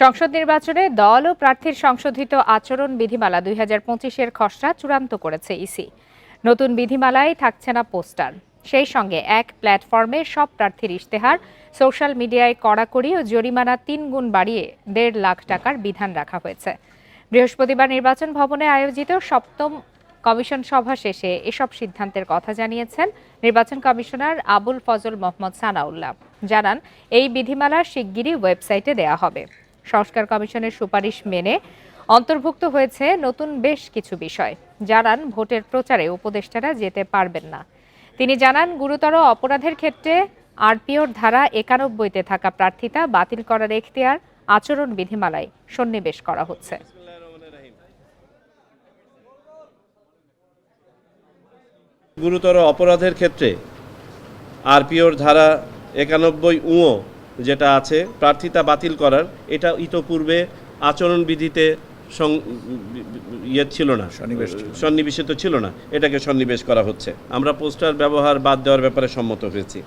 সংসদ নির্বাচনে দল ও প্রার্থীর সংশোধিত আচরণ বিধিমালা দুই হাজার পঁচিশের খসড়া চূড়ান্ত করেছে ইসি। নতুন বিধিমালায় থাকছে না পোস্টার। সেই সঙ্গে এক প্ল্যাটফর্মে সব প্রার্থীর ইশতেহার, সোশ্যাল মিডিয়ায় কড়াকড়ি ও জরিমানা তিন গুণ বাড়িয়ে দেড় লাখ টাকার বিধান রাখা হয়েছে। বৃহস্পতিবার নির্বাচন ভবনে আয়োজিত সপ্তম কমিশন সভা শেষে এসব সিদ্ধান্তের কথা জানিয়েছেন নির্বাচন কমিশনার আবুল ফজল মোহাম্মদ সানাউল্লাহ। জানান, এই বিধিমালা শিগগিরই ওয়েবসাইটে দেয়া হবে। সংস্কার কমিশনের সুপারিশ মেনে অন্তর্ভুক্ত হয়েছে নতুন বেশ কিছু বিষয়। জানান, ভোটের প্রচারে উপদেষ্টারা যেতে পারবেন না। তিনি জানান, গুরুতর অপরাধের ক্ষেত্রে আরপিওর ধারা একানব্বইতে থাকা প্রার্থিতা বাতিল করার এখতিয়ার আচরণ বিধিমালায় সন্নিবেশ করা হচ্ছে। গুরুতর অপরাধের ক্ষেত্রে আরপিওর ধারা একানব্বই উঁ যেটা আছে প্রার্থিতা বাতিল করার এটা ইতোপূর্বে আচরণবিধিতে সং- ইয়ে ছিল না। সন্নিবেশ ছিল না। সন্নিবেশিত ছিল না। এটাকে সন্নিবেশ করা হচ্ছে। আমরা পোস্টার ব্যবহার বাদ দেওয়ার ব্যাপারে সম্মত হয়েছি।